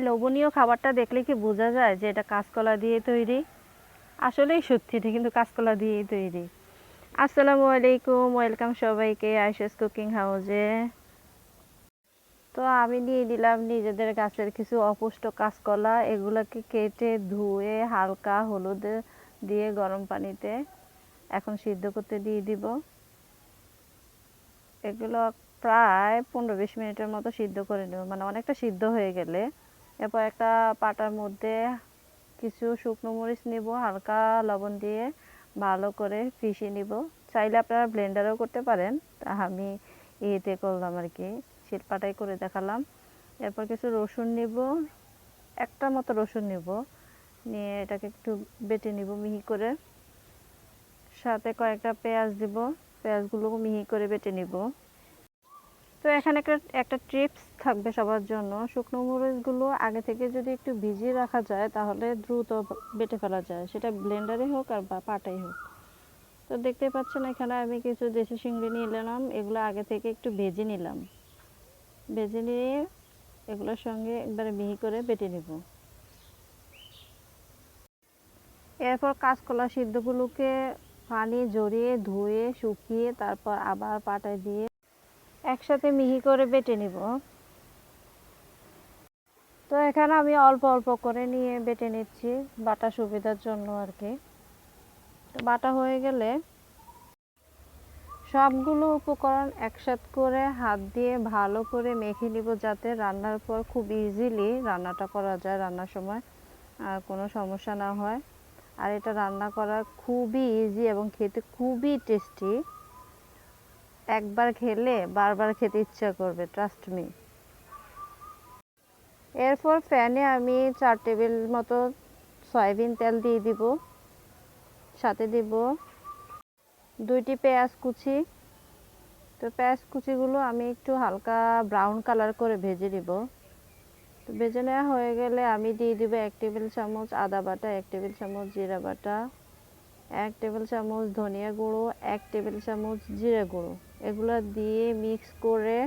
এই লোভনীয় খাবারটা দেখলে কি বোঝা যায় যে এটা কাঁচকলা দিয়ে তৈরি? আসলেই সত্যি এটা কিন্তু কাঁচকলা দিয়েই তৈরি। আসসালামু আলাইকুম, ওয়েলকাম সবাইকে আইসাস কুকিং হাউজে। তো আমি নিয়ে নিলাম নিজেদের গাছের কিছু অপুষ্ট কাঁচকলা, এগুলোকে কেটে ধুয়ে হালকা হলুদ দিয়ে গরম পানিতে এখন সিদ্ধ করতে দিয়ে দিব। এগুলো প্রায় পনেরো বিশ মিনিটের মতো সিদ্ধ করে নেব মানে অনেকটা সিদ্ধ হয়ে গেলে এরপর একটা পাটার মধ্যে কিছু শুকনো মরিচ নিব, হালকা লবণ দিয়ে ভালো করে পিষিয়ে নিব। চাইলে আপনারা ব্লেন্ডারও করতে পারেন। তা আমি ইয়েতে করলাম আর কি শিলপাটাই করে দেখালাম। এরপর কিছু রসুন নিব, একটা মতো রসুন নিব। নিয়ে এটাকে একটু বেটে নিব মিহি করে। সাথে কয়েকটা পেঁয়াজ দিব পেঁয়াজগুলো মিহি করে বেটে নিব। তো এখানে একটা একটা টিপস থাকবে সবার জন্য। শুকনো মরিচগুলো আগে থেকে যদি একটু ভিজিয়ে রাখা যায়, তাহলে দ্রুত বেটে ফেলা যায়। সেটা ব্লেন্ডারে হোক আর বা পাটাই হোক। তো দেখতে পাচ্ছেন এখানে আমি কিছু দেশি চিংড়ি নিয়ে নিলাম এগুলো আগে থেকে একটু ভেজে নিলাম। ভেজে নিয়ে এগুলোর সঙ্গে একবারে মিহি করে বেটে নিব। এরপর কাঁচকলা সিদ্ধগুলোকে পানি জড়িয়ে ধুয়ে, শুকিয়ে তারপর আবার পাটায় দিয়ে একসাথে মিহি করে বেটে নিব। তো এখানে আমি অল্প অল্প করে নিয়ে বেটে নিচ্ছি বাটা সুবিধার জন্য আর কি। তো বাটা হয়ে গেলে সবগুলো উপকরণ একসাথে করে হাত দিয়ে ভালো করে মেখে নিব যাতে রান্নার পর খুব ইজিলি রান্নাটা করা যায় রান্নার সময়, আর কোনো সমস্যা না হয়। আর এটা রান্না করা খুবই ইজি এবং খেতে খুবই টেস্টি একবার খেলে বারবার খেতে ইচ্ছা করবে ট্রাস্ট মি এরপর প্যানে আমি চার টেবিল মতো সয়াবিন তেল দিয়ে দিব, সাথে দিব দুইটি পেঁয়াজ কুচি। তো পেঁয়াজ কুচিগুলো আমি একটু হালকা ব্রাউন কালার করে ভেজে দিব তো ভেজে নেওয়া হয়ে গেলে আমি দিয়ে দিব এক টেবিল চামচ আদা বাটা, এক টেবিল চামচ জিরা বাটা। এক টেবিল চামচ ধনিয়া গুঁড়ো, এক টেবিল চামচ জিরা গুঁড়ো। এগুলো দিয়ে মিক্স করে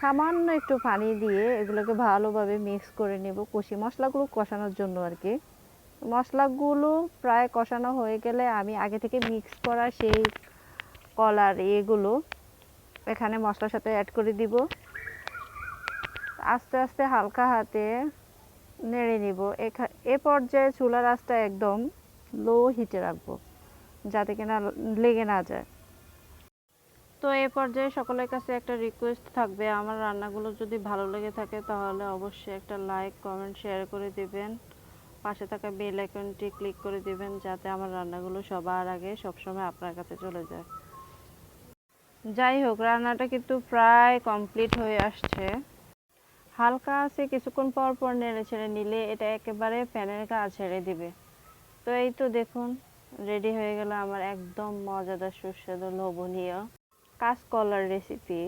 সামান্য একটু পানি দিয়ে এগুলোকে ভালোভাবে মিক্স করে নেব কষি। মশলাগুলো কষানোর জন্য আর কি। মশলাগুলো প্রায় কষানো হয়ে গেলে আমি আগে থেকে মিক্স করা সেই কলার এগুলো এখানে মশলার সাথে অ্যাড করে দিব। আস্তে আস্তে হালকা হাতে নেড়ে নিব। এ পর্যায়ে চুলার আঁচটা একদম লো হিটে রাখব, যাতে কিনা লেগে না যায়। তো এই পর্যায়ে সকলের কাছে একটা রিকোয়েস্ট থাকবে, আমার রান্নাগুলো যদি ভালো লেগে থাকে তাহলে অবশ্যই একটা লাইক কমেন্ট শেয়ার করে দিবেন। পাশে থাকা বেল আইকনটি ক্লিক করে দিবেন, যাতে আমার রান্নাগুলো সবার আগে সবসময় আপনার কাছে চলে যায়। যাই হোক, রান্নাটা কিন্তু প্রায় কমপ্লিট হয়ে আসছে। হালকা আছে, কিছুক্ষণ পর পর নেড়ে ছেড়ে নিলে এটা একেবারে প্যানের গা ছেড়ে দিবে। তো এই তো দেখুন রেডি হয়ে গেল আমার একদম মজাদার সুস্বাদু লোভনীয় কাঁচকলার রেসিপি